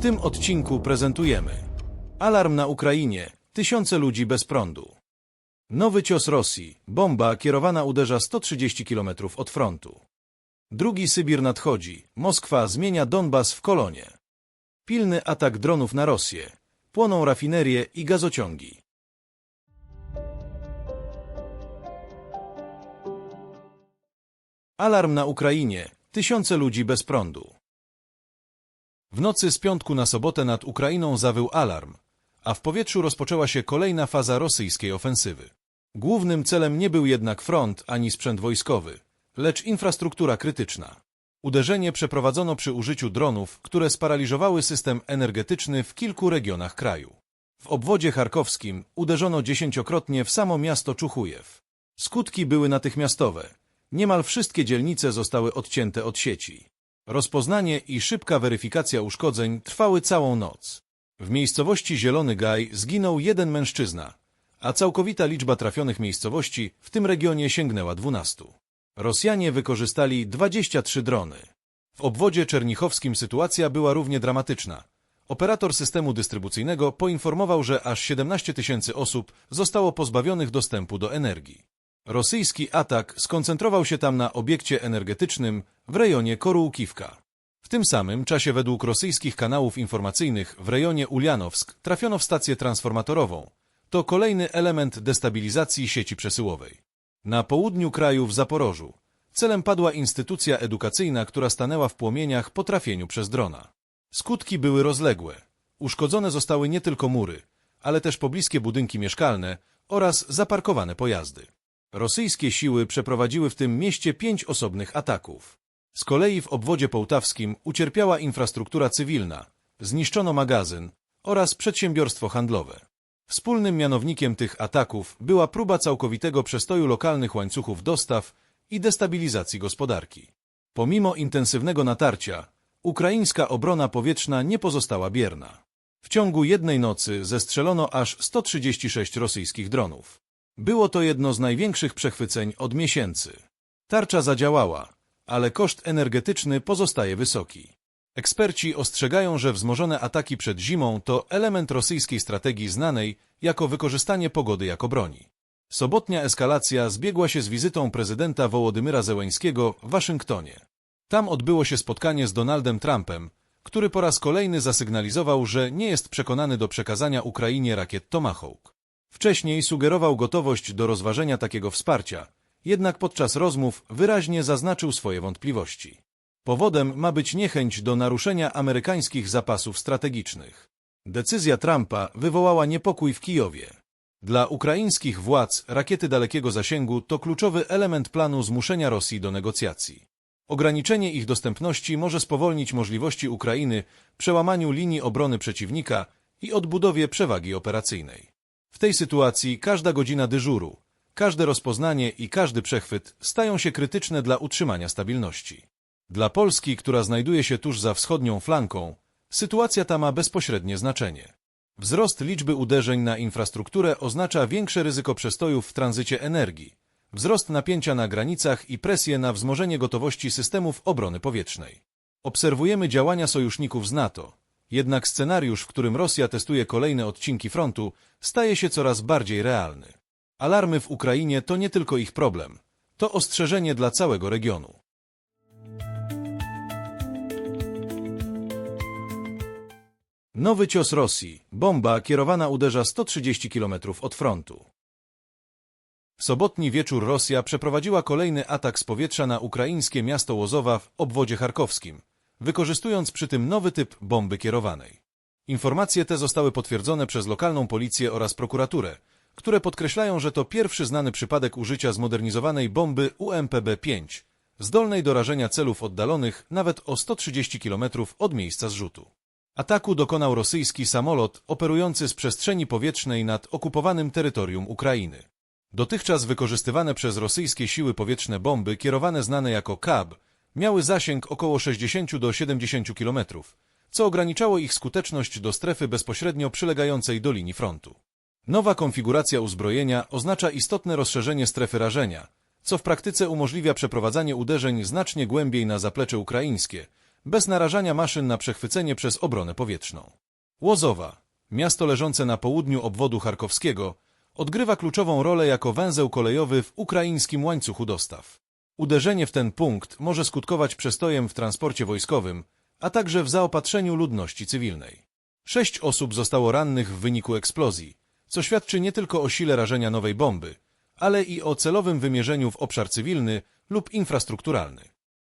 tym odcinku prezentujemy Alarm na Ukrainie. Tysiące ludzi bez prądu. Nowy cios Rosji. Bomba kierowana uderza 130 km od frontu. Drugi Sybir nadchodzi. Moskwa zmienia Donbas w kolonie. Pilny atak dronów na Rosję. Płoną rafinerie i gazociągi. Alarm na Ukrainie. Tysiące ludzi bez prądu. W nocy z piątku na sobotę nad Ukrainą zawył alarm, a w powietrzu rozpoczęła się kolejna faza rosyjskiej ofensywy. Głównym celem nie był jednak front ani sprzęt wojskowy, lecz infrastruktura krytyczna. Uderzenie przeprowadzono przy użyciu dronów, które sparaliżowały system energetyczny w kilku regionach kraju. W obwodzie charkowskim uderzono dziesięciokrotnie w samo miasto Czuchujew. Skutki były natychmiastowe. Niemal wszystkie dzielnice zostały odcięte od sieci. Rozpoznanie i szybka weryfikacja uszkodzeń trwały całą noc. W miejscowości Zielony Gaj zginął jeden mężczyzna, a całkowita liczba trafionych miejscowości w tym regionie sięgnęła 12. Rosjanie wykorzystali 23 drony. W obwodzie czernichowskim sytuacja była równie dramatyczna. Operator systemu dystrybucyjnego poinformował, że aż 17 tysięcy osób zostało pozbawionych dostępu do energii. Rosyjski atak skoncentrował się tam na obiekcie energetycznym w rejonie Korułkiwka. W tym samym czasie według rosyjskich kanałów informacyjnych w rejonie Ulianowsk trafiono w stację transformatorową. To kolejny element destabilizacji sieci przesyłowej. Na południu kraju w Zaporożu celem padła instytucja edukacyjna, która stanęła w płomieniach po trafieniu przez drona. Skutki były rozległe. Uszkodzone zostały nie tylko mury, ale też pobliskie budynki mieszkalne oraz zaparkowane pojazdy. Rosyjskie siły przeprowadziły w tym mieście pięć osobnych ataków. Z kolei w obwodzie połtawskim ucierpiała infrastruktura cywilna, zniszczono magazyn oraz przedsiębiorstwo handlowe. Wspólnym mianownikiem tych ataków była próba całkowitego przestoju lokalnych łańcuchów dostaw i destabilizacji gospodarki. Pomimo intensywnego natarcia, ukraińska obrona powietrzna nie pozostała bierna. W ciągu jednej nocy zestrzelono aż 136 rosyjskich dronów. Było to jedno z największych przechwyceń od miesięcy. Tarcza zadziałała, ale koszt energetyczny pozostaje wysoki. Eksperci ostrzegają, że wzmożone ataki przed zimą to element rosyjskiej strategii znanej jako wykorzystanie pogody jako broni. Sobotnia eskalacja zbiegła się z wizytą prezydenta Wołodymyra Zełeńskiego w Waszyngtonie. Tam odbyło się spotkanie z Donaldem Trumpem, który po raz kolejny zasygnalizował, że nie jest przekonany do przekazania Ukrainie rakiet Tomahawk. Wcześniej sugerował gotowość do rozważenia takiego wsparcia, jednak podczas rozmów wyraźnie zaznaczył swoje wątpliwości. Powodem ma być niechęć do naruszenia amerykańskich zapasów strategicznych. Decyzja Trumpa wywołała niepokój w Kijowie. Dla ukraińskich władz rakiety dalekiego zasięgu to kluczowy element planu zmuszenia Rosji do negocjacji. Ograniczenie ich dostępności może spowolnić możliwości Ukrainy przełamaniu linii obrony przeciwnika i odbudowie przewagi operacyjnej. W tej sytuacji każda godzina dyżuru, każde rozpoznanie i każdy przechwyt stają się krytyczne dla utrzymania stabilności. Dla Polski, która znajduje się tuż za wschodnią flanką, sytuacja ta ma bezpośrednie znaczenie. Wzrost liczby uderzeń na infrastrukturę oznacza większe ryzyko przestojów w tranzycie energii, wzrost napięcia na granicach i presję na wzmożenie gotowości systemów obrony powietrznej. Obserwujemy działania sojuszników z NATO, jednak scenariusz, w którym Rosja testuje kolejne odcinki frontu, staje się coraz bardziej realny. Alarmy w Ukrainie to nie tylko ich problem, to ostrzeżenie dla całego regionu. Nowy cios Rosji. Bomba kierowana uderza 130 km od frontu. W sobotni wieczór Rosja przeprowadziła kolejny atak z powietrza na ukraińskie miasto Łozowa w obwodzie charkowskim, wykorzystując przy tym nowy typ bomby kierowanej. Informacje te zostały potwierdzone przez lokalną policję oraz prokuraturę, które podkreślają, że to pierwszy znany przypadek użycia zmodernizowanej bomby UMPB-5, zdolnej do rażenia celów oddalonych nawet o 130 km od miejsca zrzutu. Ataku dokonał rosyjski samolot operujący z przestrzeni powietrznej nad okupowanym terytorium Ukrainy. Dotychczas wykorzystywane przez rosyjskie siły powietrzne bomby kierowane znane jako KAB miały zasięg około 60 do 70 km, co ograniczało ich skuteczność do strefy bezpośrednio przylegającej do linii frontu. Nowa konfiguracja uzbrojenia oznacza istotne rozszerzenie strefy rażenia, co w praktyce umożliwia przeprowadzanie uderzeń znacznie głębiej na zaplecze ukraińskie, bez narażania maszyn na przechwycenie przez obronę powietrzną. Łozowa, miasto leżące na południu obwodu charkowskiego, odgrywa kluczową rolę jako węzeł kolejowy w ukraińskim łańcuchu dostaw. Uderzenie w ten punkt może skutkować przestojem w transporcie wojskowym, a także w zaopatrzeniu ludności cywilnej. Sześć osób zostało rannych w wyniku eksplozji, co świadczy nie tylko o sile rażenia nowej bomby, ale i o celowym wymierzeniu w obszar cywilny lub infrastrukturalny.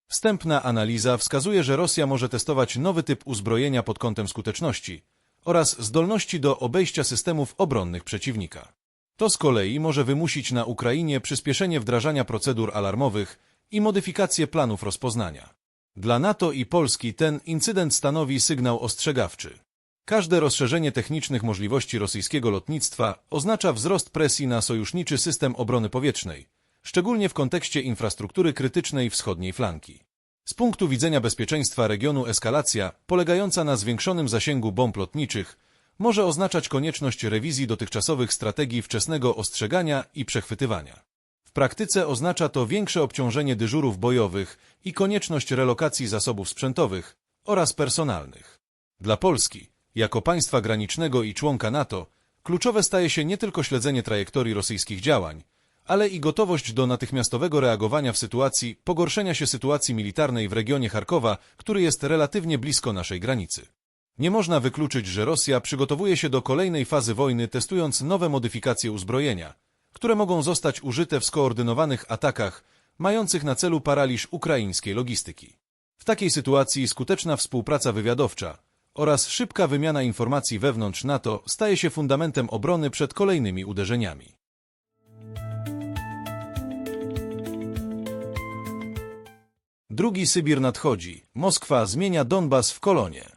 Wstępna analiza wskazuje, że Rosja może testować nowy typ uzbrojenia pod kątem skuteczności oraz zdolności do obejścia systemów obronnych przeciwnika. To z kolei może wymusić na Ukrainie przyspieszenie wdrażania procedur alarmowych i modyfikację planów rozpoznania. Dla NATO i Polski ten incydent stanowi sygnał ostrzegawczy. Każde rozszerzenie technicznych możliwości rosyjskiego lotnictwa oznacza wzrost presji na sojuszniczy system obrony powietrznej, szczególnie w kontekście infrastruktury krytycznej wschodniej flanki. Z punktu widzenia bezpieczeństwa regionu eskalacja, polegająca na zwiększonym zasięgu bomb lotniczych, może oznaczać konieczność rewizji dotychczasowych strategii wczesnego ostrzegania i przechwytywania. W praktyce oznacza to większe obciążenie dyżurów bojowych i konieczność relokacji zasobów sprzętowych oraz personalnych. Dla Polski, jako państwa granicznego i członka NATO, kluczowe staje się nie tylko śledzenie trajektorii rosyjskich działań, ale i gotowość do natychmiastowego reagowania w sytuacji pogorszenia się sytuacji militarnej w regionie Charkowa, który jest relatywnie blisko naszej granicy. Nie można wykluczyć, że Rosja przygotowuje się do kolejnej fazy wojny, testując nowe modyfikacje uzbrojenia, które mogą zostać użyte w skoordynowanych atakach mających na celu paraliż ukraińskiej logistyki. W takiej sytuacji skuteczna współpraca wywiadowcza oraz szybka wymiana informacji wewnątrz NATO staje się fundamentem obrony przed kolejnymi uderzeniami. Drugi Sybir nadchodzi. Moskwa zmienia Donbas w kolonie.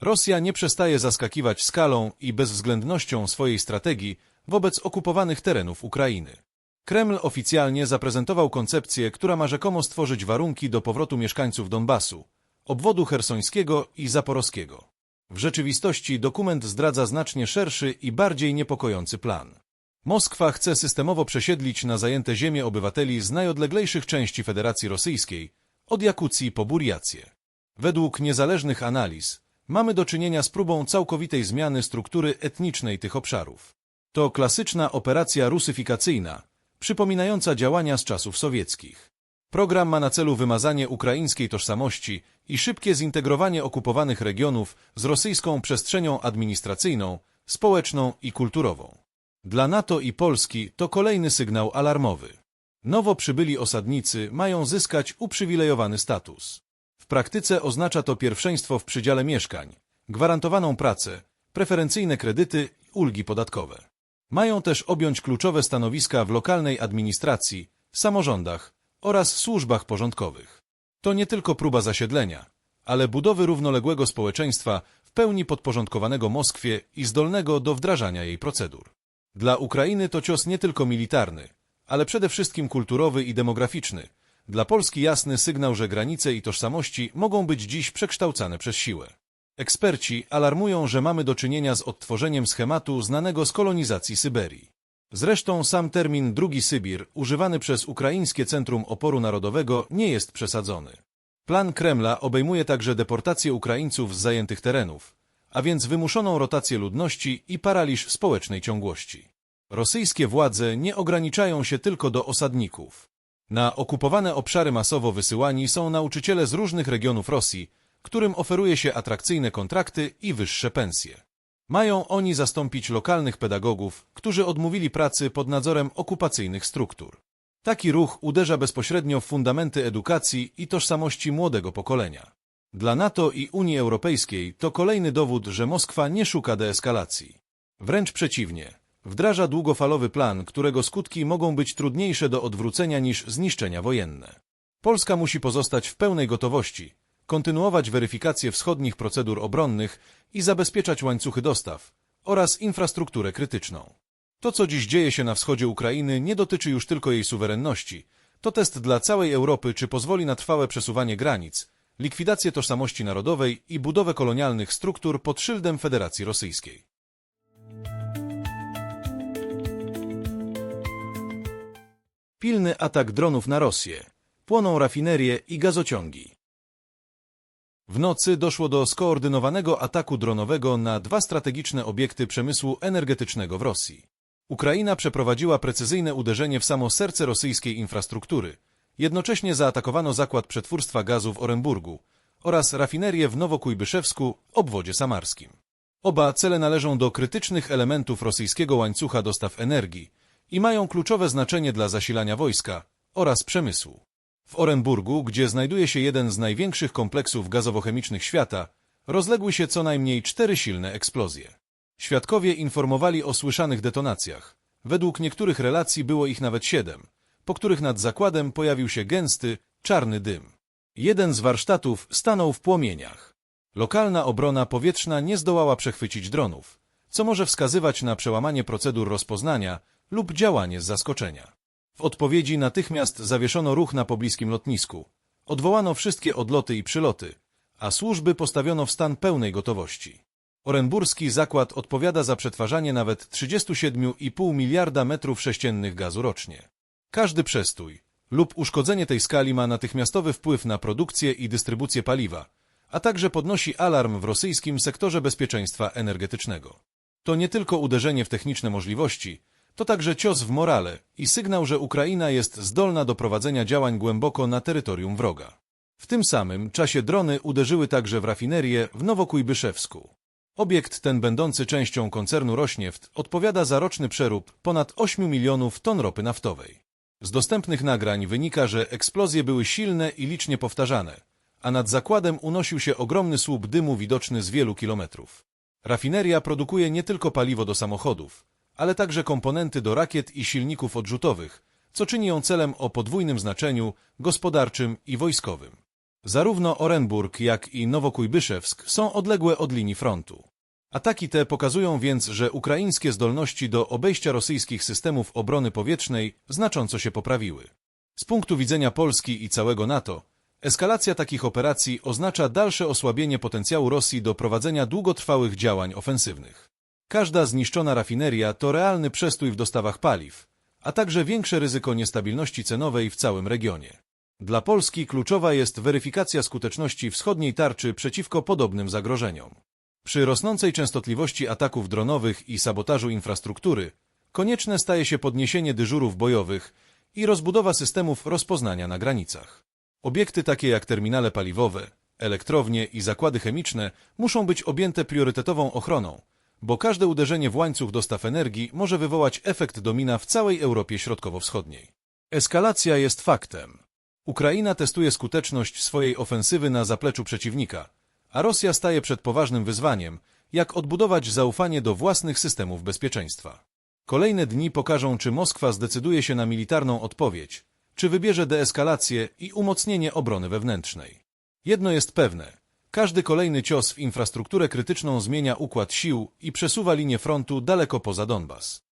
Rosja nie przestaje zaskakiwać skalą i bezwzględnością swojej strategii wobec okupowanych terenów Ukrainy. Kreml oficjalnie zaprezentował koncepcję, która ma rzekomo stworzyć warunki do powrotu mieszkańców Donbasu, obwodu hersońskiego i zaporowskiego. W rzeczywistości dokument zdradza znacznie szerszy i bardziej niepokojący plan. Moskwa chce systemowo przesiedlić na zajęte ziemie obywateli z najodleglejszych części Federacji Rosyjskiej, od Jakucji po Buriację. Według niezależnych analiz mamy do czynienia z próbą całkowitej zmiany struktury etnicznej tych obszarów. To klasyczna operacja rusyfikacyjna, przypominająca działania z czasów sowieckich. Program ma na celu wymazanie ukraińskiej tożsamości i szybkie zintegrowanie okupowanych regionów z rosyjską przestrzenią administracyjną, społeczną i kulturową. Dla NATO i Polski to kolejny sygnał alarmowy. Nowo przybyli osadnicy mają zyskać uprzywilejowany status. W praktyce oznacza to pierwszeństwo w przydziale mieszkań, gwarantowaną pracę, preferencyjne kredyty i ulgi podatkowe. Mają też objąć kluczowe stanowiska w lokalnej administracji, samorządach oraz służbach porządkowych. To nie tylko próba zasiedlenia, ale budowy równoległego społeczeństwa w pełni podporządkowanego Moskwie i zdolnego do wdrażania jej procedur. Dla Ukrainy to cios nie tylko militarny, ale przede wszystkim kulturowy i demograficzny. Dla Polski jasny sygnał, że granice i tożsamości mogą być dziś przekształcane przez siłę. Eksperci alarmują, że mamy do czynienia z odtworzeniem schematu znanego z kolonizacji Syberii. Zresztą sam termin drugi Sybir, używany przez Ukraińskie Centrum Oporu Narodowego, nie jest przesadzony. Plan Kremla obejmuje także deportację Ukraińców z zajętych terenów, a więc wymuszoną rotację ludności i paraliż społecznej ciągłości. Rosyjskie władze nie ograniczają się tylko do osadników. Na okupowane obszary masowo wysyłani są nauczyciele z różnych regionów Rosji, którym oferuje się atrakcyjne kontrakty i wyższe pensje. Mają oni zastąpić lokalnych pedagogów, którzy odmówili pracy pod nadzorem okupacyjnych struktur. Taki ruch uderza bezpośrednio w fundamenty edukacji i tożsamości młodego pokolenia. Dla NATO i Unii Europejskiej to kolejny dowód, że Moskwa nie szuka deeskalacji. Wręcz przeciwnie, wdraża długofalowy plan, którego skutki mogą być trudniejsze do odwrócenia niż zniszczenia wojenne. Polska musi pozostać w pełnej gotowości, kontynuować weryfikację wschodnich procedur obronnych i zabezpieczać łańcuchy dostaw oraz infrastrukturę krytyczną. To, co dziś dzieje się na wschodzie Ukrainy, nie dotyczy już tylko jej suwerenności. To test dla całej Europy, czy pozwoli na trwałe przesuwanie granic, likwidację tożsamości narodowej i budowę kolonialnych struktur pod szyldem Federacji Rosyjskiej. Pilny atak dronów na Rosję. Płoną rafinerie i gazociągi. W nocy doszło do skoordynowanego ataku dronowego na dwa strategiczne obiekty przemysłu energetycznego w Rosji. Ukraina przeprowadziła precyzyjne uderzenie w samo serce rosyjskiej infrastruktury. Jednocześnie zaatakowano zakład przetwórstwa gazu w Oremburgu oraz rafinerię w Nowokujbyszewsku, obwodzie samarskim. Oba cele należą do krytycznych elementów rosyjskiego łańcucha dostaw energii i mają kluczowe znaczenie dla zasilania wojska oraz przemysłu. W Oremburgu, gdzie znajduje się jeden z największych kompleksów gazowo-chemicznych świata, rozległy się co najmniej cztery silne eksplozje. Świadkowie informowali o słyszanych detonacjach. Według niektórych relacji było ich nawet siedem, po których nad zakładem pojawił się gęsty, czarny dym. Jeden z warsztatów stanął w płomieniach. Lokalna obrona powietrzna nie zdołała przechwycić dronów, co może wskazywać na przełamanie procedur rozpoznania lub działanie z zaskoczenia. W odpowiedzi natychmiast zawieszono ruch na pobliskim lotnisku. Odwołano wszystkie odloty i przyloty, a służby postawiono w stan pełnej gotowości. Orenburski zakład odpowiada za przetwarzanie nawet 37,5 miliarda metrów sześciennych gazu rocznie. Każdy przestój lub uszkodzenie tej skali ma natychmiastowy wpływ na produkcję i dystrybucję paliwa, a także podnosi alarm w rosyjskim sektorze bezpieczeństwa energetycznego. To nie tylko uderzenie w techniczne możliwości, to także cios w morale i sygnał, że Ukraina jest zdolna do prowadzenia działań głęboko na terytorium wroga. W tym samym czasie drony uderzyły także w rafinerię w Nowokujbyszewsku. Obiekt ten będący częścią koncernu Rośnieft odpowiada za roczny przerób ponad 8 milionów ton ropy naftowej. Z dostępnych nagrań wynika, że eksplozje były silne i licznie powtarzane, a nad zakładem unosił się ogromny słup dymu widoczny z wielu kilometrów. Rafineria produkuje nie tylko paliwo do samochodów, ale także komponenty do rakiet i silników odrzutowych, co czyni ją celem o podwójnym znaczeniu gospodarczym i wojskowym. Zarówno Orenburg, jak i Nowokujbyszewsk są odległe od linii frontu. Ataki te pokazują więc, że ukraińskie zdolności do obejścia rosyjskich systemów obrony powietrznej znacząco się poprawiły. Z punktu widzenia Polski i całego NATO, eskalacja takich operacji oznacza dalsze osłabienie potencjału Rosji do prowadzenia długotrwałych działań ofensywnych. Każda zniszczona rafineria to realny przestój w dostawach paliw, a także większe ryzyko niestabilności cenowej w całym regionie. Dla Polski kluczowa jest weryfikacja skuteczności wschodniej tarczy przeciwko podobnym zagrożeniom. Przy rosnącej częstotliwości ataków dronowych i sabotażu infrastruktury konieczne staje się podniesienie dyżurów bojowych i rozbudowa systemów rozpoznania na granicach. Obiekty takie jak terminale paliwowe, elektrownie i zakłady chemiczne muszą być objęte priorytetową ochroną, bo każde uderzenie w łańcuch dostaw energii może wywołać efekt domina w całej Europie Środkowo-Wschodniej. Eskalacja jest faktem. Ukraina testuje skuteczność swojej ofensywy na zapleczu przeciwnika, a Rosja staje przed poważnym wyzwaniem, jak odbudować zaufanie do własnych systemów bezpieczeństwa. Kolejne dni pokażą, czy Moskwa zdecyduje się na militarną odpowiedź, czy wybierze deeskalację i umocnienie obrony wewnętrznej. Jedno jest pewne. Każdy kolejny cios w infrastrukturę krytyczną zmienia układ sił i przesuwa linię frontu daleko poza Donbas.